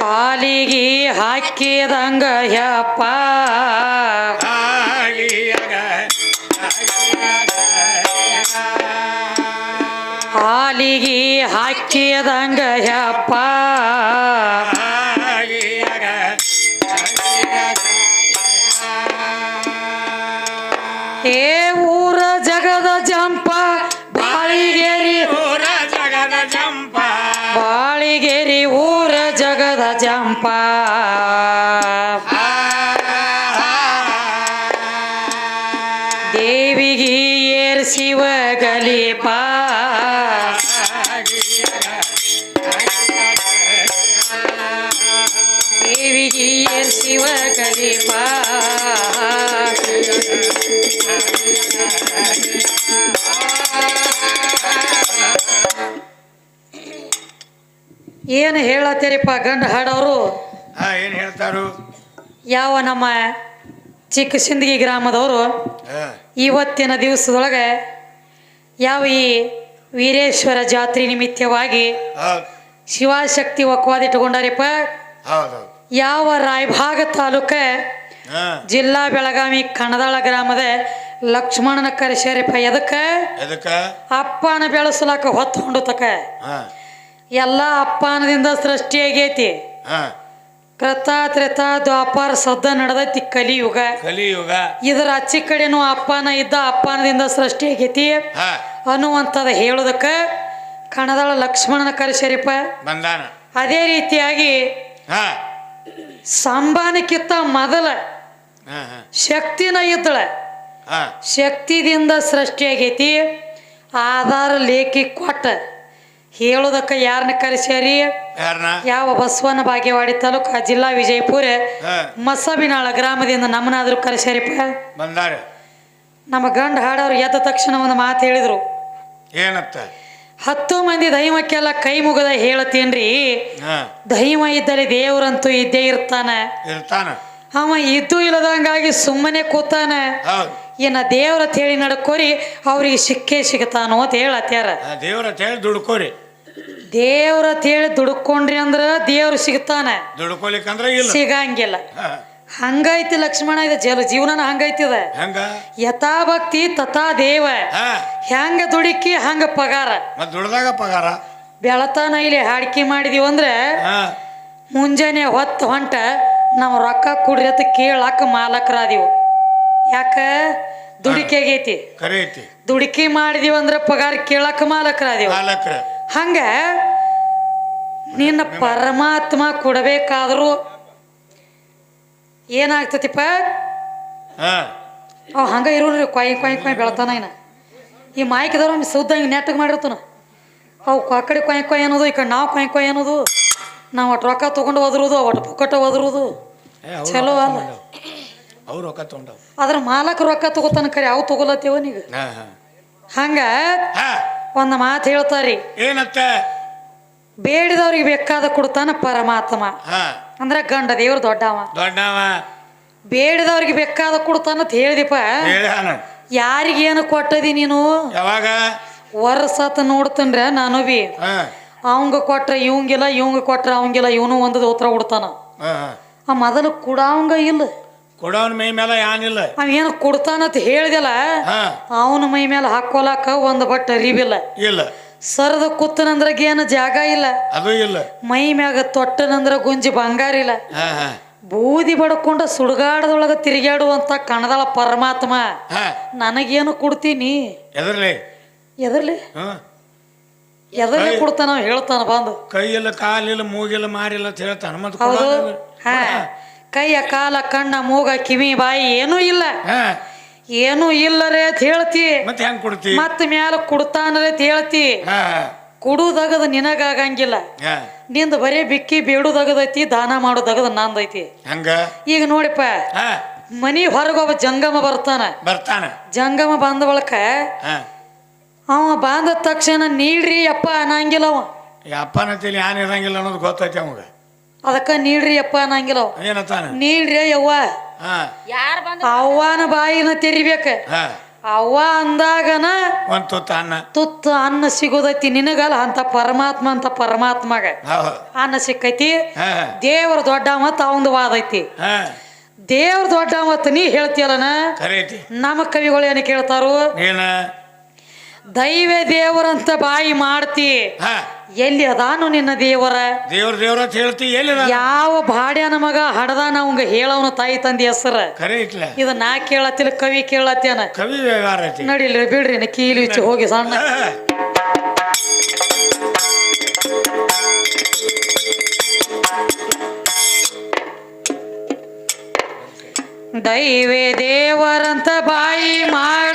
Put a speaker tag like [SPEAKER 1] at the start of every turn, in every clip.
[SPEAKER 1] ಹಾಲಿಗೆ ಹಾಕಿದಂಗ ಯಪ್ಪ. ಹಾಲಿಗೆ ಹಾಕಿದಂಗ ಯಪ್ಪ. ಶಿವಗಲಿ ಏರ್ಸಿವ ಗಲೀಪ ಏನು ಹೇಳತ್ತೀರಿಪ್ಪ ಗಂಡ
[SPEAKER 2] ಹಾಡೋರು ಏನ್ ಹೇಳ್ತಾರು?
[SPEAKER 1] ಯಾವ ನಮ್ಮ ಚಿಕ್ಕ ಸಿಂದಗಿ ಗ್ರಾಮದವರು ಇವತ್ತಿನ ದಿವಸದೊಳಗೆ ಯಾವ ಈ ವೀರೇಶ್ವರ ಜಾತ್ರೆ ನಿಮಿತ್ತವಾಗಿ ಶಿವಶಕ್ತಿ ಒಕ್ಕವಾದ ಇಟ್ಕೊಂಡಾರಿಪ್ಪ
[SPEAKER 2] ಹೌದು.
[SPEAKER 1] ಯಾವ ರಾಯಭಾಗ ತಾಲೂಕ? ಜಿಲ್ಲಾ ಬೆಳಗಾವಿ ಕಣದಾಳ ಗ್ರಾಮದ ಲಕ್ಷ್ಮಣನ ಕರೆಸ್ಯಾರಿಪ್ಪ. ಎದಕ್ಕ? ಅಪ್ಪನ ಬೆಳೆಸಲಾಕ ಹೊತ್ತು ತಕ
[SPEAKER 2] ಹಾ.
[SPEAKER 1] ಎಲ್ಲ ಅಪ್ಪನದಿಂದ ಸೃಷ್ಟಿ ಆಗೈತಿ
[SPEAKER 2] ಹಾ.
[SPEAKER 1] ಕೃತ ತ್ರೇತ ದ್ವಾಪಾರ ಸದ್ದ ನಡೆದೈತಿ ಕಲಿಯುಗ.
[SPEAKER 2] ಕಲಿಯುಗ.
[SPEAKER 1] ಇದರ ಅಚ್ಚಿ ಕಡೆನೂ ಅಪ್ಪನ ಇದ್ದ ಅಪ್ಪನದಿಂದ ಸೃಷ್ಟಿ ಆಗೈತಿ. ಅನ್ನುವಂಥದ್ದು ಹೇಳೋದಕ್ಕೆ ಕಣದಾಳ ಲಕ್ಷ್ಮಣನ ಕರೆಸರಿಪ
[SPEAKER 2] ಬಂದಾನ.
[SPEAKER 1] ಅದೇ ರೀತಿಯಾಗಿ ಸಂಬಾನಕ್ಕಿಂತ ಮೊದಲ ಶಕ್ತಿನ ಇದ್ದಳ.
[SPEAKER 2] ಶಕ್ತಿದಿಂದ
[SPEAKER 1] ಶಕ್ತಿದಿಂದ ಸೃಷ್ಟಿಯಾಗೈತಿ ಆಧಾರ ಲೇಖಿ ಕೊಟ್ಟ. ಹೇಳೋದಕ್ಕೆ ಯಾರನ್ನ ಕರೆಸ್ಯಾರಿ?
[SPEAKER 2] ಯಾರನ್ನ
[SPEAKER 1] ಯಾವ ಬಸವನ ಬಾಗೇವಾಡಿ ತಾಲೂಕ ಜಿಲ್ಲಾ ವಿಜಯಪುರ ಮಸಬಿನಾಳ ಗ್ರಾಮದಿಂದ ನಮ್ಮನಾದ್ರೂ ಕರೆಸ್ಯಾರಿಪ್ಪ?
[SPEAKER 2] ಬಂದಾರ.
[SPEAKER 1] ನಮ್ಮ ಗಂಡ ಹಾಡೋರು ಎದ್ದ ತಕ್ಷಣ ಒಂದು ಮಾತು ಹೇಳಿದ್ರು.
[SPEAKER 2] ಏನತ್ತ
[SPEAKER 1] ಹತ್ತು ಮಂದಿ ದೈವಕ್ಕೆಲ್ಲ ಕೈ ಮುಗದ ಹೇಳ್ತೀನ್ರಿ
[SPEAKER 2] ಹಾ.
[SPEAKER 1] ದೈವ ಇದ್ದರೆ ದೇವರಂತೂ ಇದ್ದೇ ಇರ್ತಾನ.
[SPEAKER 2] ಇರ್ತಾನ.
[SPEAKER 1] ಅವ ಇದ್ದು ಇಲ್ಲದಂಗಾಗಿ ಸುಮ್ಮನೆ ಕೂತಾನ.
[SPEAKER 2] ಏನ
[SPEAKER 1] ಇನ್ನ ದೇವ್ರ ಹೇಳಿ ನಡ್ಕೋರಿ ಅವ್ರಿಗೆ ಸಿಕ್ಕೇ ಸಿಗತಾನೋ ಅಂತ ಹೇಳತ್ಯಾರ
[SPEAKER 2] ಆ ದೇವ್ರ ಹೇಳಿ ದುಡ್ಕೋರಿ.
[SPEAKER 1] ದೇವ್ರ ಹೇಳಿ ದುಡ್ಕೊಂಡ್ರಿ ಅಂದ್ರ ದೇವ್ರು ಸಿಗ್ತಾನೆ.
[SPEAKER 2] ದುಡ್ಕೋಲಿಕ್ಕಂದ್ರ ಇಲ್ಲ.
[SPEAKER 1] ಸಿಗಂಗಿಲ್ಲ. ಹಂಗೈತಿ ಲಕ್ಷ್ಮಣ ಇದೆ ಜಲ ಜೀವನ ಹಂಗೈತಿದ.
[SPEAKER 2] ಹೆಂಗ?
[SPEAKER 1] ಯಥಾ ಭಕ್ತಿ ತಥಾ ದೇವ. ಹೆಂಗ ದುಡುಕಿ ಹಂಗ ಪಗಾರ.
[SPEAKER 2] ಮತ್ ದುಡ್ದಾಗ ಪಗಾರ?
[SPEAKER 1] ಬೆಳತಾನ ಇಲ್ಲಿ ಹಾಡಿಕೆ ಮಾಡಿದೀವಿ ಅಂದ್ರೆ ಮುಂಜಾನೆ ಹೊತ್ತು ಹೊಂಟ ನಾವು ರೊಕ್ಕ ಕುಡ್ರಿ ಅಂತ ಕೇಳಾಕ ಮಾಲಕರಾದಿವು. ಯಾಕ? ದುಡಿಕೆ ಆಗೈತಿ. ದುಡಿಕೆ ಮಾಡಿದೀವಿ ಅಂದ್ರೆ ಪಗಾರ ಕೇಳಾಕ ಮಾಲಕರಾದೀವು.
[SPEAKER 2] ಮಾಲಕ್ರ.
[SPEAKER 1] ಹಂಗ ನಿನ್ನ ಪರಮಾತ್ಮ ಕೊಡಬೇಕಾದ್ರೂ ಏನಾಗ್ತತಿಪ್ಪ?
[SPEAKER 2] ಹಾ.
[SPEAKER 1] ಅವ್ ಹಂಗ ಇರೋನ್ರಿ ಕೊಯ್ ಕೊಯ್ ಕೊಯ್ ಬೆಳತಾನ ಇನ್ನ. ಈ ಮಾಯ್ಕಿದವ್ರು ಸುದ್ದ ಹಿಂಗೆ ನೆಟ್ಟಗೆ ಮಾಡಿರ್ತಾನ. ಅವು ಆ ಕಡೆ ಕೊಯ್ ಕೊಯ್ ಅನ್ನೋದು ಈ ಕಡೆ ನಾವು ಕೊಯ್ ಕೊಯ್ ಅನ್ನೋದು. ನಾವು ಒಟ್ಟು ರೊಕ್ಕ ತೊಗೊಂಡು ಒದರುದು ಒಟ್ಟು ಪುಕ್ಕಟ ಒದರುದು
[SPEAKER 2] ಏ,
[SPEAKER 1] ಚಲೋ ಅಲ್ಲ.
[SPEAKER 2] ತಗೊಂಡವ್. ಅವ್ರ್ ರೊಕ್ಕ ತಗೊಂಡವ್.
[SPEAKER 1] ಅದ್ರ ಮಾಲಕ ರೊಕ್ಕ ತಗೋತಾನ ಕರೆ ಅವು ತಗೋಲತ್ತೇವ ನೀಗ? ಹಂಗ ಒಂದು ಮಾತು ಹೇಳ್ತಾರಿ.
[SPEAKER 2] ಏನತ್ತ
[SPEAKER 1] ಬೇಡಿದವ್ರಿಗೆ ಬೇಕಾದ ಕೊಡ್ತಾನ ಪರಮಾತ್ಮ. ಅಂದ್ರ ಗಂಡ ದೇವ್ರು ದೊಡ್ಡವ.
[SPEAKER 2] ದೊಡ್ಡವ.
[SPEAKER 1] ಬೇಡಿದವ್ರಿಗೆ ಬೇಕಾದ ಕೊಡ್ತಾನ ಅಂತ ಹೇಳಿದಿಪ್ಪ. ಯಾರಿಗೇನು ಕೊಟ್ಟದಿ ನೀನು?
[SPEAKER 2] ಯಾವಾಗ?
[SPEAKER 1] ವರ್ಷತ್ ನೋಡ್ತನ್ರ ನಾನು ಬಿ. ಅವಂಗ ಕೊಟ್ರೆ ಇವಂಗಿಲ್ಲ ಇವಂಗ ಕೊಟ್ರೆ ಅವಂಗಿಲ್ಲ ಇವನು ಒಂದು ಉತ್ತರ ಕೊಡ್ತಾನ. ಆ ಮೊದಲು ಕೊಡವಂಗ ಇಲ್ಲ.
[SPEAKER 2] ಕೊಡವನ್ ಮೈ ಮೇಲೆ ಯಾನಿಲ್ಲ.
[SPEAKER 1] ಏನು ಕೊಡ್ತಾನಂತ ಹೇಳಿದಲ್ಲ
[SPEAKER 2] ಹಾ.
[SPEAKER 1] ಅವನ ಮೈ ಮೇಲೆ ಹಾಕೊಲಾಕ ಒಂದು ಬಟ್ ಅರಿವಿಲ್ಲ.
[SPEAKER 2] ಇಲ್ಲ.
[SPEAKER 1] ಸರದ ಕುತ್ತನಂದ್ರ ಏನು ಜಾಗ ಇಲ್ಲ.
[SPEAKER 2] ಅದು ಇಲ್ಲ.
[SPEAKER 1] ಮೈ ಮ್ಯಾಗ ತೊಟ್ಟನಂದ್ರ ಗುಂಜಿ ಬಂಗಾರ ಇಲ್ಲ.
[SPEAKER 2] ಹಾ ಹಾ.
[SPEAKER 1] ಬೂದಿ ಬಡ್ಕೊಂಡ ಸುಡುಗಾಡದೊಳಗ ತಿರುಗಾಡುವಂತ ಕಣದಾಳ ಪರಮಾತ್ಮ
[SPEAKER 2] ಹಾ.
[SPEAKER 1] ನನಗೇನು ಕೊಡ್ತೀನಿ
[SPEAKER 2] ಎದರ್ಲಿ?
[SPEAKER 1] ಎದರ್ಲಿ?
[SPEAKER 2] ಹಾ.
[SPEAKER 1] ಎದರ್ಲಿ ಕೊಡ್ತಾನ ಹೇಳ್ತಾನ ಬಂದು.
[SPEAKER 2] ಕೈಯಿಲ್ಲ ಕಾಲಿಲ್ಲ ಮೂಗಿಲ್ಲ ಮಾರಿಲ್ಲ ಅಂತ ಹೇಳ್ತಾನ. ಮತ್ತೆ
[SPEAKER 1] ಹೌದು? ಹಾ. ಕೈಯ ಕಾಲ ಕಣ್ಣ ಮೂಗ ಕಿವಿ ಬಾಯಿ ಏನೂ ಇಲ್ಲ. ಏನೂ ಇಲ್ಲರೇ ಅಂತ ಹೇಳ್ತಿ.
[SPEAKER 2] ಮತ್ತೆ ಹೆಂಗ್ ಕೊಡ್ತಿ?
[SPEAKER 1] ಮತ್ತ ಮ್ಯಾಲ ಕುಡ್ತಾನರೇ ಅಂತ ಹೇಳ್ತಿ. ಕುಡುದಗದ ನಿನಗಾಗಂಗಿಲ್ಲ. ನಿಂದ ಬರೀ ಬಿಕ್ಕಿ ಬೇಡುದಗದೈತಿ ದಾನ ಮಾಡೋದಾಗದ ನಂದೈತಿ.
[SPEAKER 2] ಹಂಗ?
[SPEAKER 1] ಈಗ ನೋಡಿಪ್ಪ ಮನಿ ಹೊರಗೊಬ್ಬ ಜಂಗಮ ಬರ್ತಾನ.
[SPEAKER 2] ಬರ್ತಾನ.
[SPEAKER 1] ಜಂಗಮ ಬಂದ ಬಳಕ ಅವ ಬಂದ ತಕ್ಷಣ ನೀಡ್ರಿ ಅಪ್ಪ ಅನ್ನಂಗಿಲ್ಲ ಅವ.
[SPEAKER 2] ಅಪ್ಪನ ತಿಳಿ ಯಾನ್ ಇರಂಗಿಲ್ಲ ಅನ್ನೋದು ಗೊತ್ತೈತಿ ಅವಾಗ.
[SPEAKER 1] ಅದಕ್ಕ ನೀಡ್ರಿ ಅಪ್ಪ ಅನ್ನಂಗಿಲ್ಲ ಅವ. ನೀಡ್ರಿ ಯವ್ವ.
[SPEAKER 2] ಹಾ.
[SPEAKER 1] ಅವ್ವನ ಬಾಯಿನ ತೆರಿಬೇಕ.
[SPEAKER 2] ಹಾ.
[SPEAKER 1] ಅವ್ವ ಅಂದಾಗನ
[SPEAKER 2] ಒಂದ್ ತುತ್ತ ಅನ್ನ.
[SPEAKER 1] ತುತ್ತು ಅನ್ನ ಸಿಗೋದೈತಿ ನಿನಗಲ್ಲ ಅಂತ ಪರಮಾತ್ಮ ಅಂತ ಪರಮಾತ್ಮಗ.
[SPEAKER 2] ಹೌದು
[SPEAKER 1] ಅನ್ನ ಸಿಕ್ಕೈತಿ.
[SPEAKER 2] ಹಾ.
[SPEAKER 1] ದೇವ್ರ ದೊಡ್ಡ ಮತ್ತ ಅವಂದು ವಾದ ಐತಿ
[SPEAKER 2] ಹಾ.
[SPEAKER 1] ದೇವ್ರ ದೊಡ್ಡ ಮತ್ತ ನೀ ಹೇಳ್ತಿಯಲ್ಲನ?
[SPEAKER 2] ಐತಿ
[SPEAKER 1] ನಮ್ಮ ಕವಿಗಳು ಏನು ಕೇಳ್ತಾರು?
[SPEAKER 2] ಏನ
[SPEAKER 1] ದೈವ ದೇವರಂತ ಬಾಯಿ ಮಾಡ್ತಿ.
[SPEAKER 2] ಹಾ.
[SPEAKER 1] ಎಲ್ಲಿ ಅದಾನು ನಿನ್ನ ದೇವರ?
[SPEAKER 2] ದೇವ್ರ ದೇವ್ರ ಅಂತ ಹೇಳ್ತಿ ಎಲ್ಲಿ
[SPEAKER 1] ಯಾವ ಬಾಡ್ಯಾನ ಮಗ ಹಡದಾನ ಅವಂಗ ಹೇಳವನ ತಾಯಿ ತಂದೆ ಹೆಸರ?
[SPEAKER 2] ಖರೆ
[SPEAKER 1] ಇದು ನಾ ಕೇಳತ್ತಿಲ್ಲ ಕವಿ ಕೇಳತ್ತೇನ?
[SPEAKER 2] ಕವಿ ವ್ಯವಹಾರ ಐತಿ.
[SPEAKER 1] ನಡಿಲ್ರಿ ಬಿಡ್ರಿ ನಾ ಕೀಲಿ ಇಚ್ಚಿ ಹೋಗಿ ಸಣ್ಣ. ದೈವೇ ದೇವರಂತ ಬಾಯಿ ಮಾಡ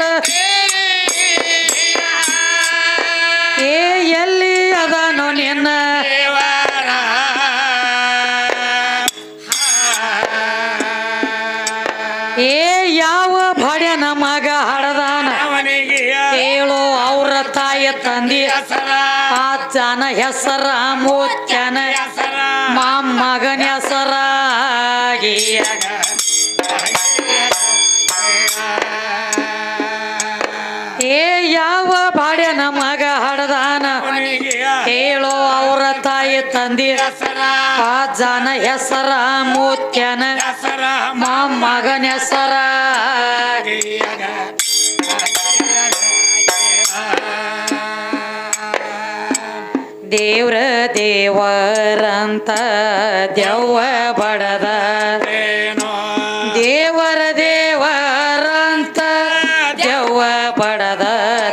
[SPEAKER 1] ಜನ ಹೆಸರ ಮೂತ್ಯನ
[SPEAKER 2] ಹೆಸರ
[SPEAKER 1] ಮೊಮ್ಮಗನ ಹೆಸರ ಏ ಯಾವ ಬಾಡ್ಯಾನ ಮಗ ಹಡದಾನ? ಹೇಳೋ ಅವರ ತಾಯಿ ತಂದಿ. ಆ ಜನ ಹೆಸರ ಮೂತ್ಯನ ಮೊಮ್ಮಗನ ಹೆಸರ ದೇವ್ರ ದೇವರಂತ ದೆವ್ವ ಬಡದ.
[SPEAKER 2] ಏನೋ.
[SPEAKER 1] ದೇವರ ದೇವರಂತ ದೆವ್ವ ಬಡದ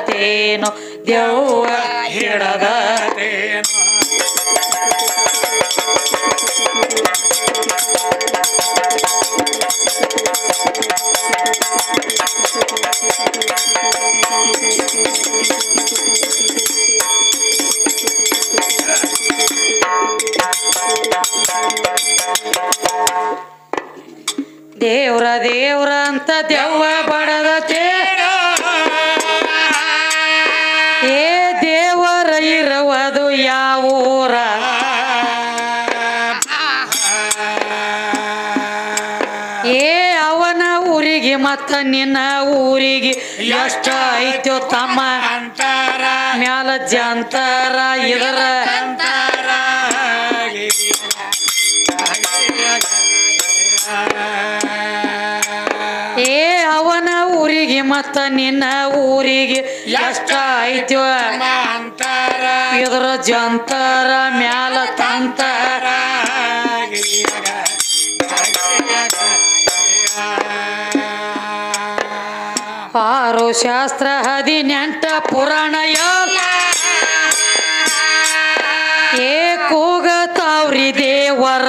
[SPEAKER 1] ತೇನು. ದೆವ್ವ ಹಿಡದ
[SPEAKER 2] ಏನೋ
[SPEAKER 1] ದೇವ್ರ ದೇವ್ರ ಅಂತ ದೆವ್ವ ಬಡದ ಏ ದೇವರ ಇರುವುದು ಯಾವೂರ? ಏ ಅವನ ಊರಿಗೆ ಮತ್ತ ನಿನ್ನ ಊರಿಗೆ ಎಷ್ಟ ಐತೋ ತಮ್ಮ
[SPEAKER 2] ಅಂತಾರ.
[SPEAKER 1] ಮ್ಯಾಲ ಜಂತರ ಇದರ ಮತ್ತ ನಿನ್ನ ಊರಿಗೆ ಎಷ್ಟ ಐತಿವ
[SPEAKER 2] ಅಂತಾರ
[SPEAKER 1] ಇದ್ರ ಜಂತರ ಮ್ಯಾಲ ತಂತರ ಆರು ಶಾಸ್ತ್ರ ಹದಿನೆಂಟ ಪುರಾಣ ಎಲ್ಲ ಏ ಕೂಗತಾವ್ರಿ ದೇವರ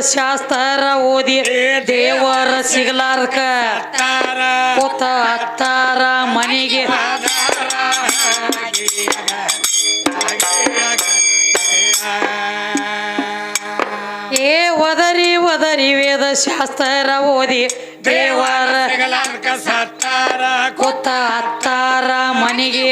[SPEAKER 1] ಶಾಸ್ತ್ರ ಓದಿ ದೇವರ ಸಿಗಲಾರ್ಕ ಕೂತ ಅತ್ತಾರ ಮನೆಗೆ. ಏ ಒದರಿ ಒದರಿ ವೇದ ಶಾಸ್ತ್ರ ಓದಿ ದೇವರ ಕೂತ ಅತ್ತಾರ ಮನೆಗೆ.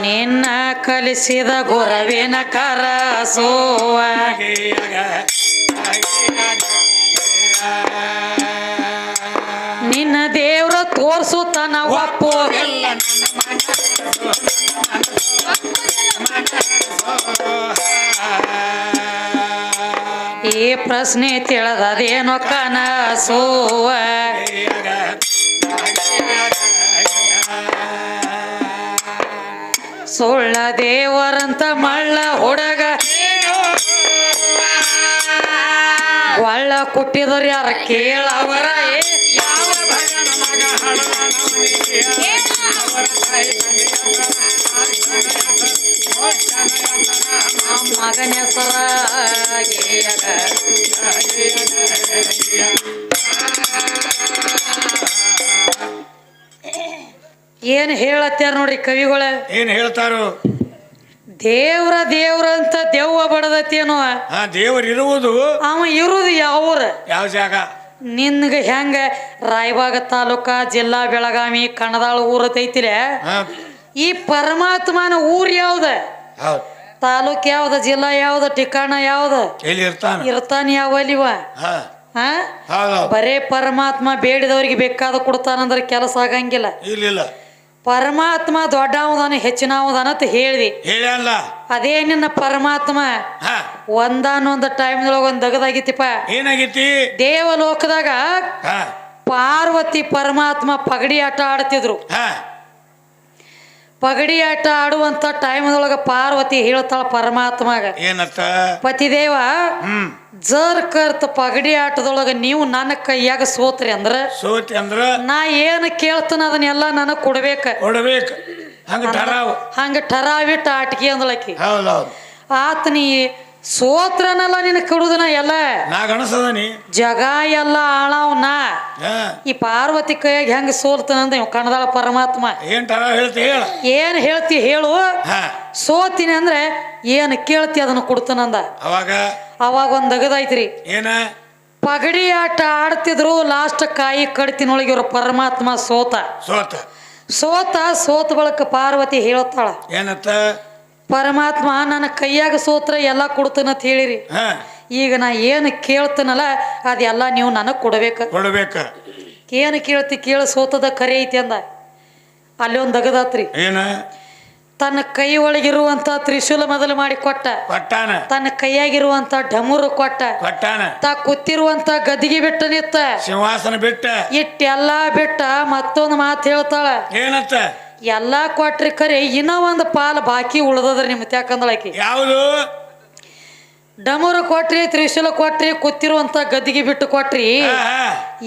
[SPEAKER 1] ನಿನ್ನ ಕಲಿಸಿದ ಗುರವಿನ ಕರಸೋವ. ನಿನ್ನ ದೇವ್ರ ತೋರ್ಸುತ್ತಾನ ಒಪ್ಪು ಈ ಪ್ರಶ್ನೆ ತಿಳಿದದೇನೋ ಕನಸೋವ. ಸುಳ್ಳ ದೇವರಂತ ಮಳ್ಳ ಹುಡಗ ಒಳ್ಳ ಕುಟ್ಟಿದ್ರ ಯಾರ ಕೇಳವರ ಮಗನ ಹೆಸರ ಏನ್ ಹೇಳತ್ತಾರ ನೋಡ್ರಿ ಕವಿಗಳ?
[SPEAKER 2] ಏನ್ ಹೇಳ್ತಾರೋ?
[SPEAKER 1] ದೇವ್ರ ದೇವ್ರ ಅಂತ ದೆವ್ವ ಬಡದತ್ತೇನೋ?
[SPEAKER 2] ದೇವ್ರ ದೇವರು ಇರುವುದು
[SPEAKER 1] ಅವ ಇರುದು ಯಾವ್ರ?
[SPEAKER 2] ಯಾವ ಜಾಗ?
[SPEAKER 1] ನಿನ್ಗೆ ಹೆಂಗ ರಾಯಬಾಗ ತಾಲೂಕ ಜಿಲ್ಲಾ ಬೆಳಗಾವಿ ಕಣದಾಳ ಊರ ಐತಿಲೆ?
[SPEAKER 2] ಹಾ.
[SPEAKER 1] ಈ ಪರಮಾತ್ಮನ ಊರ್ ಯಾವ್ದ?
[SPEAKER 2] ಹೌದು.
[SPEAKER 1] ತಾಲೂಕ್ ಯಾವ್ದ ಜಿಲ್ಲಾ ಯಾವ್ದ ಠಿಕಾಣ ಯಾವ್ದ?
[SPEAKER 2] ಎಲ್ಲಿ ಇರ್ತಾನ?
[SPEAKER 1] ಇರ್ತಾನ ಯಾವಲ್ಲಿವ
[SPEAKER 2] ಹಾ.
[SPEAKER 1] ಹಾ?
[SPEAKER 2] ಹೌದು.
[SPEAKER 1] ಬರೇ ಪರಮಾತ್ಮ ಬೇಡಿದವ್ರಿಗೆ ಬೇಕಾದ ಕೊಡ್ತಾನಂದ್ರೆ ಕೆಲಸ ಆಗಂಗಿಲ್ಲ.
[SPEAKER 2] ಇಲ್ಲ ಇಲ್ಲ.
[SPEAKER 1] ಪರಮಾತ್ಮ ದೊಡ್ಡವದಾನ ಹೆಚ್ಚಿನವದಾನ ಅಂತ ಹೇಳ್ದಿ.
[SPEAKER 2] ಹೇಳಲ್ಲ
[SPEAKER 1] ಅದೇ ನಿನ್ನ ಪರಮಾತ್ಮ. ಒಂದಾನೊಂದು ಟೈಮ್ದೊಳಗೆ ಒಂದು ದಗದಾಗಿತ್ತಿಪ್ಪ.
[SPEAKER 2] ಏನಾಗೈತಿ
[SPEAKER 1] ದೇವಲೋಕದಾಗ ಪಾರ್ವತಿ ಪರಮಾತ್ಮ ಪಗಡಿ ಆಟ ಆಡ್ತಿದ್ರು. ಪಗಡಿ ಆಟ ಆಡುವಂತ ಟೈಮ್ದೊಳಗ ಪಾರ್ವತಿ ಹೇಳ್ತಾಳ ಪರಮಾತ್ಮಗ.
[SPEAKER 2] ಏನತ್ತ
[SPEAKER 1] ಪತಿದೇವ ಜರ್ ಕರ್ತ ಪಗಡಿ ಆಟದೊಳಗ ನೀವು ನನ್ನ ಕೈಯಾಗ ಸೋತ್ರಿ ಅಂದ್ರ
[SPEAKER 2] ಸೋತಿ ಅಂದ್ರ
[SPEAKER 1] ನಾ ಏನು ಕೇಳ್ತಾನ ಅದನ್ನೆಲ್ಲ ನನಗೆ ಕೊಡ್ಬೇಕ.
[SPEAKER 2] ಕೊಡ್ಬೇಕ. ಹಂಗ ಠರಾವ್.
[SPEAKER 1] ಹಂಗ ಠರಾವಿಟ್ಟ ಆಟಿಕೆ ಅಂದಳಕಿ
[SPEAKER 2] ಹೌದೌದು
[SPEAKER 1] ಆತ ನೀ ಸೋತ್ರನಲ್ಲ ನಿನ್ನ ಕೊಡುದನ ಎಲ್ಲ? ಜಗ ಎಲ್ಲ
[SPEAKER 2] ಆಳವನ್ನ?
[SPEAKER 1] ಈ ಪಾರ್ವತಿ ಕೈಯಾಗ ಹೆಂಗ ಸೋಲ್ತಾನಂದ ಇವ್ ಕಣದಾಳ ಪರಮಾತ್ಮ?
[SPEAKER 2] ಏನ್ ಹೇಳ್ತಿ ಹೇಳ.
[SPEAKER 1] ಏನ್ ಹೇಳ್ತಿ ಹೇಳು. ಸೋತೀನಿ ಅಂದ್ರೆ ಏನು ಕೇಳ್ತಿ ಅದನ್ನ ಕೊಡ್ತನಂದ?
[SPEAKER 2] ಅವಾಗ?
[SPEAKER 1] ಅವಾಗ ಒಂದ್ ಅಗದೈತ್ರಿ
[SPEAKER 2] ಏನ?
[SPEAKER 1] ಪಗಡಿ ಆಟ ಆಡ್ತಿದ್ರು ಲಾಸ್ಟ್ ಕಾಯಿ ಕಡ್ತಿನೊಳಗೆ ಇವ್ರ ಪರಮಾತ್ಮ ಸೋತ.
[SPEAKER 2] ಸೋತ.
[SPEAKER 1] ಸೋತ ಸೋತ ಬಳಕ ಪಾರ್ವತಿ ಹೇಳ್ತಾಳ
[SPEAKER 2] ಏನತ್ತ?
[SPEAKER 1] ಪರಮಾತ್ಮ ನನ್ನ ಕೈಯಾಗ ಸೋತ್ರ ಎಲ್ಲ ಕೊಡ್ತೇನಂತ ಹೇಳಿರಿ. ಈಗ ನಾ ಏನು ಕೇಳ್ತೇನಲ್ಲ ಅದೆಲ್ಲ ನೀವು ನನಗೆ ಕೊಡಬೇಕು.
[SPEAKER 2] ಕೊಡಬೇಕು.
[SPEAKER 1] ಏನು ಕೇಳ್ತಿ ಕೇಳ ಸೋತದ ಕರೆ ಐತಿ ಅಂದ. ಅಲ್ಲಿ ಒಂದು ದಗದಾತ್ರಿ.
[SPEAKER 2] ಏನ?
[SPEAKER 1] ತನ್ನ ಕೈ ಒಳಗಿರುವಂತ ತ್ರಿಶೂಲ ಮೊದಲು ಮಾಡಿ ಕೊಟ್ಟ.
[SPEAKER 2] ಕೊಟ್ಟಾನ?
[SPEAKER 1] ತನ್ನ ಕೈಯಾಗಿರುವಂತ ಡಮೂರು ಕೊಟ್ಟ.
[SPEAKER 2] ಕೊಟ್ಟಾನ?
[SPEAKER 1] ತಾ ಕೂತಿರುವಂತ ಗದಿಗೆ ಬಿಟ್ಟ ನಿತ್ತ.
[SPEAKER 2] ಸಿಂಹಾಸನ ಬಿಟ್ಟ?
[SPEAKER 1] ಇಟ್ಟೆಲ್ಲಾ ಬಿಟ್ಟ ಮತ್ತೊಂದು ಮಾತು ಹೇಳ್ತಾಳ.
[SPEAKER 2] ಏನತ್ತ
[SPEAKER 1] ಎಲ್ಲ ಕೊಟ್ರಿ ಖರೆ ಇನ್ನ ಒಂದು ಪಾಲು ಬಾಕಿ ಉಳ್ದದ್ರಿ ನಿಮ್ಮ ತ್ಯಾಕಂದಳಕಿ
[SPEAKER 2] ಯಾವುದು?
[SPEAKER 1] ಡಮರು ಕೊಟ್ರಿ ತ್ರಿಶೂಲ ಕೊಟ್ರಿ ಕೂತಿರುವಂತ ಗದ್ದಿಗೆ ಬಿಟ್ಟು ಕೊಟ್ರಿ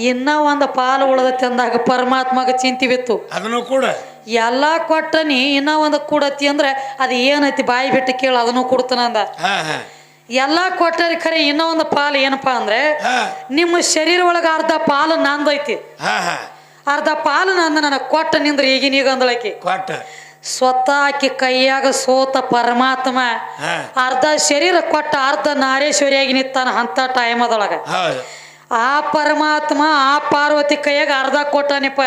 [SPEAKER 1] ಇನ್ನ ಒಂದು ಪಾಲು ಉಳ್ದತಿ ಅಂದಾಗ ಪರಮಾತ್ಮಗ ಚಿಂತಿ ಬಿತ್ತು.
[SPEAKER 2] ಅದನ್ನು ಕೂಡ.
[SPEAKER 1] ಎಲ್ಲ ಕೊಟ್ಟನಿ ಇನ್ನ ಒಂದು ಕೂಡತಿ ಅಂದ್ರೆ ಅದು ಏನೈತಿ ಬಾಯಿ ಬಿಟ್ಟು ಕೇಳ ಅದನ್ನು ಕೊಡ್ತಾನಂದ ಎಲ್ಲ ಕೊಟ್ಟರಿ ಖರೆ ಇನ್ನೂ ಒಂದು ಪಾಲು ಏನಪ್ಪಾ ಅಂದ್ರೆ ನಿಮ್ಮ ಶರೀರ ಒಳಗ ಅರ್ಧ ಪಾಲು ನಂದೈತಿ. ಅರ್ಧ ಪಾಲು ನಂದ ನನಗೆ ಕೊಟ್ಟ ನಿಂದ್ರೆ ಈಗಿನ ಈಗ ಅಂದಳಕಿ
[SPEAKER 2] ಕೊಟ್ಟ.
[SPEAKER 1] ಸ್ವತಃ ಆಕಿ ಕೈಯಾಗ ಸೋತ ಪರಮಾತ್ಮ ಅರ್ಧ ಶರೀರ ಕೊಟ್ಟ ಅರ್ಧ ನಾರೇಶ್ವರಿಯಾಗಿ ನಿಂತಾನ ಅಂತ ಟೈಮ್ ಅದೊಳಗ. ಆ ಪರಮಾತ್ಮ ಆ ಪಾರ್ವತಿ ಕೈಯಾಗ ಅರ್ಧ ಕೊಟ್ಟಾನಿಪ್ಪ.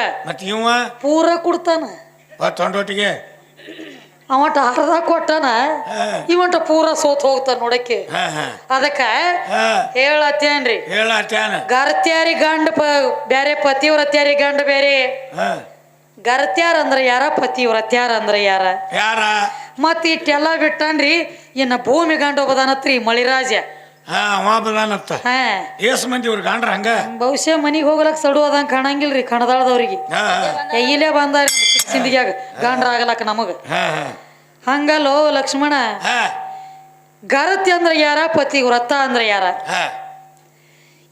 [SPEAKER 1] ಪೂರ ಕೊಡ್ತಾನ.
[SPEAKER 2] ತೊಂಡೊಟ್ಟಿಗೆ
[SPEAKER 1] ಅವಟ ಅರ್ಧ ಕೊಟ್ಟನ ಇವಂಟ ಪೂರ ಸೋತ್ ಹೋಗ್ತಾನ ನೋಡಕ್ಕೆ. ಅದಕ್ಕ ಹೇಳತ್ತೇನ್ರಿ
[SPEAKER 2] ಹೇಳತ್ತೇನ
[SPEAKER 1] ಗರ್ತ್ಯಾರಿ ಗಂಡ ಪ ಬ್ಯಾರೆ ಪತಿವ್ರತ್ಯಾರಿ ಗಂಡ ಬೇರೆ ಗರ್ತ್ಯಾರ ಅಂದ್ರ ಯಾರ ಪತಿವ್ರತ್ಯಾರ ಅಂದ್ರ ಯಾರ?
[SPEAKER 2] ಯಾರ?
[SPEAKER 1] ಮತ್ ಇಟ್ಟೆಲ್ಲ ಬಿಟ್ಟನ್ರಿ ಇನ್ನ ಭೂಮಿ ಗಂಡ ಒಬ್ಬದಾನತ್ರಿ ಮಳಿರಾಜ.
[SPEAKER 2] ಏಸ್ ಮಂದಿ ಇವ್ರ ಹಂಗ?
[SPEAKER 1] ಬಹುಶಃ ಮನಿಗೆ ಹೋಗ್ಲಕ್ ಸಡು ಅದಂಗ ಕಾಣಂಗಿಲ್ರಿ ಕಣದಾಳದವ್ರಿಗೆ. ಇಲ್ಲೇ ಬಂದಾರ ಸಿಂದಿಗ್ಯಾಗ ಗಂಡ್ರ ಆಗಲಕ್ಕ ನಮಗ. ಹಂಗಲ್ಲೋ ಲಕ್ಷ್ಮಣ. ಗರತಿ ಅಂದ್ರ ಯಾರ ಪತಿ ವ್ರತ ಅಂದ್ರ ಯಾರ?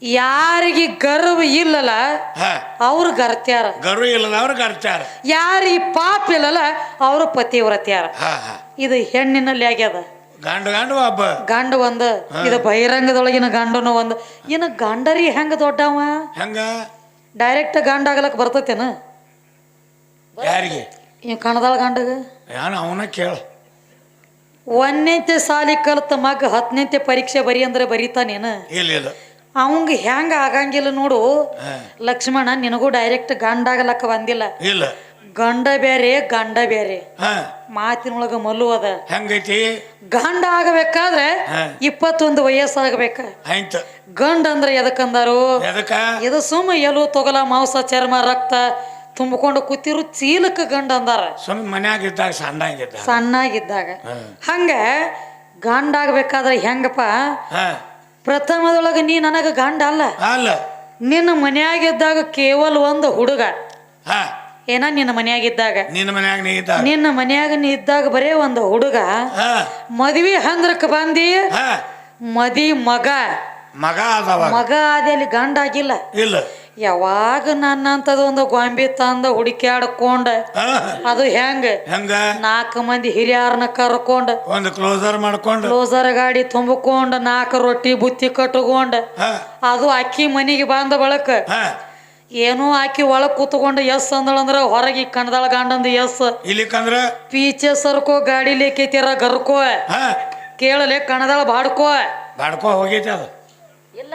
[SPEAKER 1] ಯಾರಿಗೆ ಗರ್ವ ಇಲ್ಲಲ್ಲ ಅವ್ರ ಗರ್ತ್ಯಾರ.
[SPEAKER 2] ಗರ್ವ ಇಲ್ಲದ ಅವ್ರ ಗರ್ಚಾರ
[SPEAKER 1] ಯಾರಿಗೆ ಪಾಪ ಇಲ್ಲಲ್ಲ ಅವರು
[SPEAKER 2] ಪತಿ ವ್ರತ್ಯಾರ.
[SPEAKER 1] ಇದು ಹೆಣ್ಣಿನಲ್ಲಿ ಆಗ್ಯದ.
[SPEAKER 2] ಗಂಡ ಗಂಡ ಒಬ್ಬ.
[SPEAKER 1] ಗಂಡ ಒಂದ ಇದು ಬಹಿರಂಗದೊಳಗಿನ ಗಂಡನು ಒಂದ. ಇನ್ನು ಗಂಡರಿ ಹೆಂಗ ದೊಡ್ಡವ?
[SPEAKER 2] ಹೆಂಗ?
[SPEAKER 1] ಡೈರೆಕ್ಟ್ ಗಂಡ ಆಗ್ಲಕ್ ಬರ್ತತೇನ?
[SPEAKER 2] ಯಾರಿಗೆ?
[SPEAKER 1] ಈ ಕಣದಾಳ ಗಂಡಗ?
[SPEAKER 2] ಯಾನ ಅವನ ಕೇಳ.
[SPEAKER 1] ಒಂದನೇತೆ ಸಾಲಿ ಕಲ್ತ ಮಗ ಹತ್ತನೇತೆ ಪರೀಕ್ಷೆ ಬರಿ ಅಂದ್ರೆ ಬರೀತಾನೇನ?
[SPEAKER 2] ಇಲ್ಲ ಇಲ್ಲ.
[SPEAKER 1] ಅವಂಗ ಹೆಂಗ ಆಗಂಗಿಲ್ಲ ನೋಡು. ಲಕ್ಷ್ಮಣ ನಿನಗೂ ಡೈರೆಕ್ಟ್ ಗಂಡ ಆಗಲಕ್ಕ ಬಂದಿಲ್ಲ.
[SPEAKER 2] ಇಲ್ಲ.
[SPEAKER 1] ಗಂಡ ಬೇರೆ ಗಂಡ ಬೇರೆ. ಮಾತಿನೊಳಗ ಮಲ್ಲು ಅದ.
[SPEAKER 2] ಹೆಂಗೈತಿ?
[SPEAKER 1] ಗಂಡ ಆಗಬೇಕಾದ್ರೆ. ಇಪ್ಪತ್ತೊಂದು ವಯಸ್ಸಾಗಬೇಕ. ಗಂಡ ಅಂದ್ರೆ ಎದಕ್ಕಂದಾರು
[SPEAKER 2] ಎದಕ್ಕ?
[SPEAKER 1] ಇದು ಸುಮ್ಮ ಎಲು ತೊಗಲ ಮಾಂಸ ಚರ್ಮ ರಕ್ತ. ತುಂಬಿಕೊಂಡು ಕೂತಿರು ಚೀಲಕ್ಕೆ ಗಂಡ ಅಂದಾರ.
[SPEAKER 2] ಸ್ವಾಮಿ ಮನ್ಯಾಗ ಇದ್ದಾಗ ಸಣ್ಣಾಗಿದ್ದ
[SPEAKER 1] ಸಣ್ಣಾಗಿದ್ದಾಗ ಹಂಗ ಗಂಡ ಆಗ್ಬೇಕಾದ್ರೆ ಹೆಂಗಪ್ಪ ಪ್ರಥಮದೊಳಗೆ ನೀ ನನಗೆ ಗಂಡ ಅಲ್ಲ.
[SPEAKER 2] ಅಲ್ಲ.
[SPEAKER 1] ನಿನ್ನ ಮನ್ಯಾಗಿದ್ದಾಗ ಕೇವಲ ಒಂದು ಹುಡುಗ. ಏನ ನಿನ್ನ ಮನ್ಯಾಗಿದ್ದಾಗ?
[SPEAKER 2] ನಿನ್ನ ಮನ್ಯಾಗ ನೀ ಇದ್ದಾಗ.
[SPEAKER 1] ನಿನ್ನ ಮನ್ಯಾಗ ನೀ ಇದ್ದಾಗ ಬರೇ ಒಂದು ಹುಡುಗ. ಮದ್ವಿ ಹಂದ್ರಕ್ ಬಂದಿ. ಮದಿ ಮಗ.
[SPEAKER 2] ಮಗ ಅದಾವ
[SPEAKER 1] ಮಗ ಆದಲ್ಲಿ ಗಂಡ ಆಗಿಲ್ಲ.
[SPEAKER 2] ಇಲ್ಲ.
[SPEAKER 1] ಯಾವಾಗ ನನ್ನಂತದೊಂದು ಗೊಂಬೆ ಗೊಂಬಿ ತಂದ ಹುಡುಕ್ಯಾಡ್ಕೊಂಡ? ಅದು ಹೆಂಗ?
[SPEAKER 2] ಹೆಂಗ?
[SPEAKER 1] ನಾಲ್ಕು ಮಂದಿ ಹಿರಿಯರನ್ನ ಕರ್ಕೊಂಡ.
[SPEAKER 2] ಒಂದು ಕ್ಲೋಸರ್ ಮಾಡ್ಕೊಂಡು.
[SPEAKER 1] ಕ್ಲೋಸರ್ ಗಾಡಿ ತುಂಬಿಕೊಂಡ ನಾಲ್ಕು ರೊಟ್ಟಿ ಬುತ್ತಿ ಕಟ್ಟಕೊಂಡ. ಅದು ಅಕ್ಕಿ ಮನಿಗೆ ಬಂದ ಬಳಕ ಏನೋ ಆಕಿ ಒಳಗ್ ಕೂತ್ಕೊಂಡು ಎಸ್ ಅಂದಳಂದ್ರ ಹೊರಗೆ ಕಣದಾಳ ಗಂಡಂದ ಎಸ್.
[SPEAKER 2] ಇಲ್ಲಿಕಂದ್ರ
[SPEAKER 1] ಪೀಚೆ ಸರ್ಕೋ ಗಾಡಿ ಲೇಕೈತಿರ ಗರ್ಕೋ. ಕೇಳಲೆ ಕಣದಾಳ ಬಾಡ್ಕೋ.
[SPEAKER 2] ಬಾಡ್ಕೋ ಹೋಗೈತಿ ಅದು.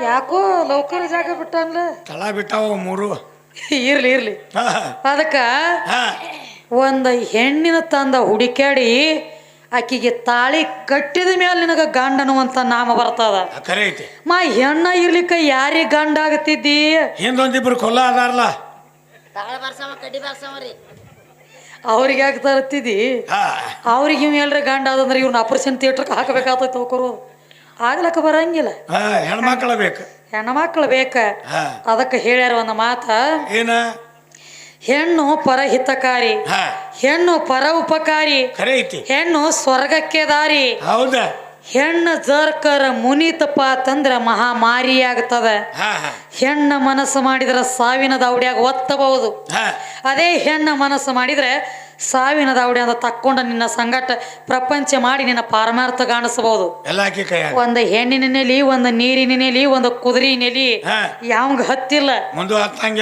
[SPEAKER 1] ಯಾಕೋ ನೌಕರ ಜಾಗ ಬಿಟ್ಟಂಗ್ಲ
[SPEAKER 2] ತಳ ಬಿಟ್ಟಾವ ಮೂರು.
[SPEAKER 1] ಇರ್ಲಿ ಇರ್ಲಿ.
[SPEAKER 2] ಹಾ.
[SPEAKER 1] ಅದಕ್ಕ
[SPEAKER 2] ಒಂದ
[SPEAKER 1] ಒಂದು ಹೆಣ್ಣಿನ ತಂದ ಹುಡುಕ್ಯಾಡಿ ಆಕಿಗೆ ತಾಳಿ ಕಟ್ಟಿದ ಮೇಲೆ ನಿನಗ ಗಂಡ ಅಂತ ನಾಮ ಬರ್ತದ.
[SPEAKER 2] ಕರೆ ಐತಿ.
[SPEAKER 1] ಮಾ ಹೆಣ್ಣ ಇರ್ಲಿಕ್ಕ ಯಾರಿಗೆ ಗಂಡ ಆಗತ್ತಿದ್ದಿ?
[SPEAKER 2] ಹಿಂದೊಂದಿಬ್ರು ಕೊಲ್ಲ ಅದಾರಲ್ಲ
[SPEAKER 3] ತಾಳ ಬಾರ್ಸವ ಕಡ್ಡಿ ಬಾರ್ಸವ ರೀ.
[SPEAKER 1] ಅವ್ರಿಗೆ ಯಾಕೆ ತರತ್ತಿದ್ದಿ
[SPEAKER 2] ಹಾ.
[SPEAKER 1] ಅವ್ರಿಗೆ ಇವ್ ಎಲ್ರ ಗಂಡ ಆದಂದ್ರೆ ಇವ್ನ ಆಪರೇಷನ್ ಥಿಯೇಟ್ರಿಗೆ ಹಾಕಬೇಕಾಗ್ತೈತೆ ಹೋಗ್ರು ಆಗ್ಲಕ್ಕ ಬರಂಗಿಲ್ಲ.
[SPEAKER 2] ಹೆಣ್ಮಕ್ಳ ಬೇಕು.
[SPEAKER 1] ಹೆಣ್ಮಕ್ಳು ಬೇಕ. ಅದಕ್ಕೆ ಹೇಳ್ಯಾರ ಒಂದು ಮಾತ.
[SPEAKER 2] ಏನ?
[SPEAKER 1] ಹೆಣ್ಣು ಪರಹಿತಕಾರಿ
[SPEAKER 2] ಹಿತಕಾರಿ.
[SPEAKER 1] ಹೆಣ್ಣು ಪರ ಉಪಕಾರಿ.
[SPEAKER 2] ಕರೆ
[SPEAKER 1] ಹೆಣ್ಣು ಸ್ವರ್ಗಕ್ಕೆ ದಾರಿ.
[SPEAKER 2] ಹೌದ?
[SPEAKER 1] ಹೆಣ್ಣು ಜರ್ಕರ ಮುನಿತಪ್ಪ ಅಂತಂದ್ರ ಮಹಾಮಾರಿ ಆಗ್ತದ. ಹೆಣ್ಣ ಮನಸ್ಸು ಮಾಡಿದ್ರ ಸಾವಿನ ದೌಡ್ಯಾಗ ಒತ್ತಬಹುದು. ಅದೇ ಹೆಣ್ಣ ಮನಸ್ಸು ಮಾಡಿದ್ರೆ ಸಾವಿನ ದಾವಡಿ ಅಂತ ತಕ್ಕೊಂಡ ನಿನ್ನ ಸಂಗಟ ಪ್ರಪಂಚ ಮಾಡಿ ನಿನ್ನ ಪಾರಮಾರ್ಥ ಕಾಣಿಸಬಹುದು. ಒಂದು ಹೆಣ್ಣಿನ ನೆಲಿ ಒಂದು ನೀರಿನ ನೆಲಿ ಒಂದು ಕುದುರೆ ನೆಲಿ ಯಾವಂಗ ಹತ್ತಿಲ್ಲ.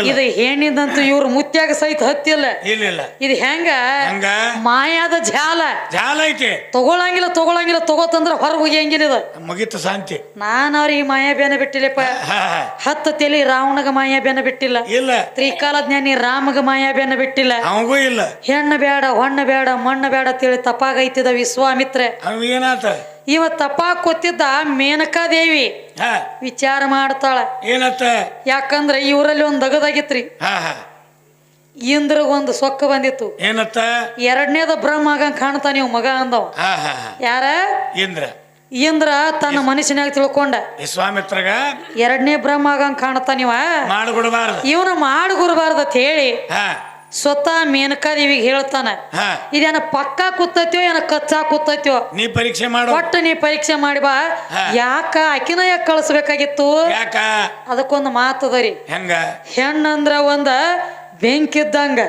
[SPEAKER 1] ಇದು ಹೆಣ್ಣಿದಂತೂ ಇವ್ರ ಮುತ್ಯಾಗ ಸಹಿತ ಹತ್ತಿಲ್ಲ. ಇದು ಹೆಂಗ? ಮಾಯಾದ ಜಾಲ.
[SPEAKER 2] ಜಾಲ ಐತಿ.
[SPEAKER 1] ತಗೊಳಂಗಿಲ್ಲ ತಗೊಳಂಗಿಲ್ಲ ತಗೋತಂದ್ರ ಹೊರಗೆ ಹೋಗಿಯಂಗಿಲ್ಲ ಇದು.
[SPEAKER 2] ಮುಗಿತು ಶಾಂತಿ.
[SPEAKER 1] ನಾನು ಅವ್ರಿಗೆ ಮಾಯಾ ಬೇನ ಬಿಟ್ಟಿಲ್ಲಪ್ಪ. ಹತ್ತ ತಲೆ ರಾವಣಗ ಮಾಯಾ ಬೇನ ಬಿಟ್ಟಿಲ್ಲ.
[SPEAKER 2] ಇಲ್ಲ.
[SPEAKER 1] ತ್ರಿಕಾಲ ಜ್ಞಾನಿ ರಾಮಗ ಮಾಯಾ ಬೇನ ಬಿಟ್ಟಿಲ್ಲ.
[SPEAKER 2] ಅವಂಗೂ ಇಲ್ಲ.
[SPEAKER 1] ಹೆಣ್ಣು ಬೇಡ ಹೊಣ್ಣ ಬೇಡ ಮಣ್ಣು ಬೇಡ ತಿಳಿ ತಪ್ಪಾಗೈತಿದ ವಿಶ್ವಾಮಿತ್ರೆ.
[SPEAKER 2] ಅವ ಏನಾತ?
[SPEAKER 1] ಇವ ತಪ್ಪಾಗ ಕೂತಿದ್ದ ಮೇನಕಾದೇವಿ.
[SPEAKER 2] ಹಾ.
[SPEAKER 1] ವಿಚಾರ ಮಾಡ್ತಾಳ.
[SPEAKER 2] ಏನತ್ತ?
[SPEAKER 1] ಯಾಕಂದ್ರೆ ಇವರಲ್ಲಿ ಒಂದು ದಗದಾಗಿತ್ರಿ.
[SPEAKER 2] ಹಾ ಹಾ.
[SPEAKER 1] ಇಂದ್ರಗೊಂದು ಸೊಕ್ಕ ಬಂದಿತ್ತು.
[SPEAKER 2] ಏನತ್ತ?
[SPEAKER 1] ಎರಡನೇದ ಬ್ರಹ್ಮ ಆಗಂಗ್ ಕಾಣ್ತಾನ ನೀವು ಮಗ ಅಂದವ.
[SPEAKER 2] ಹಾ ಹಾ ಹಾ.
[SPEAKER 1] ಯಾರ?
[SPEAKER 2] ಇಂದ್ರ.
[SPEAKER 1] ಇಂದ್ರ ತನ್ನ ಮನಸ್ಸಿನಾಗ ತಿಳ್ಕೊಂಡ.
[SPEAKER 2] ವಿಶ್ವಾಮಿತ್ರಗ?
[SPEAKER 1] ಎರಡನೇ ಬ್ರಹ್ಮ ಆಗಂಗ್ ಕಾಣ್ತಾನಿವ
[SPEAKER 2] ಮಾಡ್ಬಿಡ್ಬಾರ್ದು
[SPEAKER 1] ಇವನು ಮಾಡ್ಗುರ್ಬಾರ್ದ ಅಂತ ಹೇಳಿ
[SPEAKER 2] ಹಾ.
[SPEAKER 1] ಸ್ವತಃ ಮೇನಕಾದೇವಿಗೆ ಹೇಳ್ತಾನ
[SPEAKER 2] ಹೇಳ್ತಾನೆ
[SPEAKER 1] ಇದೇನ ಪಕ್ಕ ಕೂತೈತ್ಯೋ ಏನ ಕಚ್ಚಾ ಕೂತೈತ್ಯೋ
[SPEAKER 2] ನೀ ಪರೀಕ್ಷೆ ಮಾಡು.
[SPEAKER 1] ಒಟ್ಟು ನೀ ಪರೀಕ್ಷೆ ಮಾಡಿ ಬಾ. ಯಾಕ ಆಕಿನ ಯಾಕೆ ಕಳಿಸ್ಬೇಕಾಗಿತ್ತು?
[SPEAKER 2] ಯಾಕ?
[SPEAKER 1] ಅದಕ್ಕೊಂದು ಮಾತದರಿ
[SPEAKER 2] ಹೆಂಗ?
[SPEAKER 1] ಹೆಣ್ಣಂದ್ರ ಒಂದ ಬೆಂಕಿದ್ದಂಗ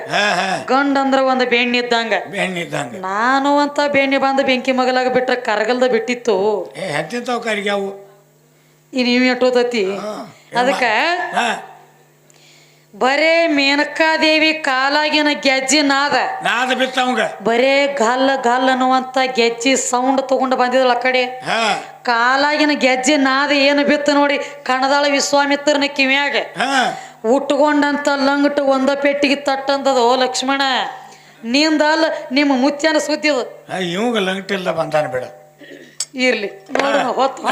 [SPEAKER 1] ಗಂಡಂದ್ರ ಒಂದ್ ಬೆಣ್ಣಿ ಇದ್ದಂಗ
[SPEAKER 2] ಬೆಣ್ಣಿದ್ದಂಗ.
[SPEAKER 1] ನಾನು ಅಂತ ಬೆಣ್ಣಿ ಬಂದ ಬೆಂಕಿ ಮಗಲಾಗ ಬಿಟ್ರ ಕರಗಲ್ದ ಬಿಟ್ಟಿತ್ತು.
[SPEAKER 2] ಏ ಕರಿಗ್ಯಾವು?
[SPEAKER 1] ಈ ನೀವು ಎಟ್ಟೋತತಿ ಅದಕ್ಕ ಬರೇ ಮೇನಕಾದೇವಿ ಕಾಲಾಗಿನ ಗೆಜ್ಜೆ ನಾದ.
[SPEAKER 2] ನಾದ ಬಿತ್ತವಂಗ
[SPEAKER 1] ಬರೇ ಗಲ್ಲ ಗಲ್ಲ ಅನ್ನುವಂತ ಗೆಜ್ಜಿ ಸೌಂಡ್ ತಗೊಂಡು ಬಂದಿದ್ಲ ಆ ಕಡೆ.
[SPEAKER 2] ಹಾ.
[SPEAKER 1] ಕಾಲಾಗಿನ ಗೆಜ್ಜೆ ನಾದ ಏನು ಬಿತ್ತು ನೋಡಿ ಕಣದಾಳ ವಿಶ್ವಾಮಿತ್ರನ ಕಿವ್ಯಾಗ.
[SPEAKER 2] ಹಾ.
[SPEAKER 1] ಉಟ್ಕೊಂಡಂತ ಲಂಗಟ ಒಂದ ಪೆಟ್ಟಿಗೆ ತಟ್ಟಂದದ ಓ ಲಕ್ಷ್ಮಣ. ನಿಂದ ಅಲ್ಲ ನಿಮ್ಮ ಮುತ್ಯನ ಸುದ್ದಿದು
[SPEAKER 2] ಇವಂಗ ಇಲ್ಲ ಬಂದಾನ ಬಿಡ.
[SPEAKER 1] ಇರ್ಲಿ. ನೋಡೋಣ ಹೊತ್ತು.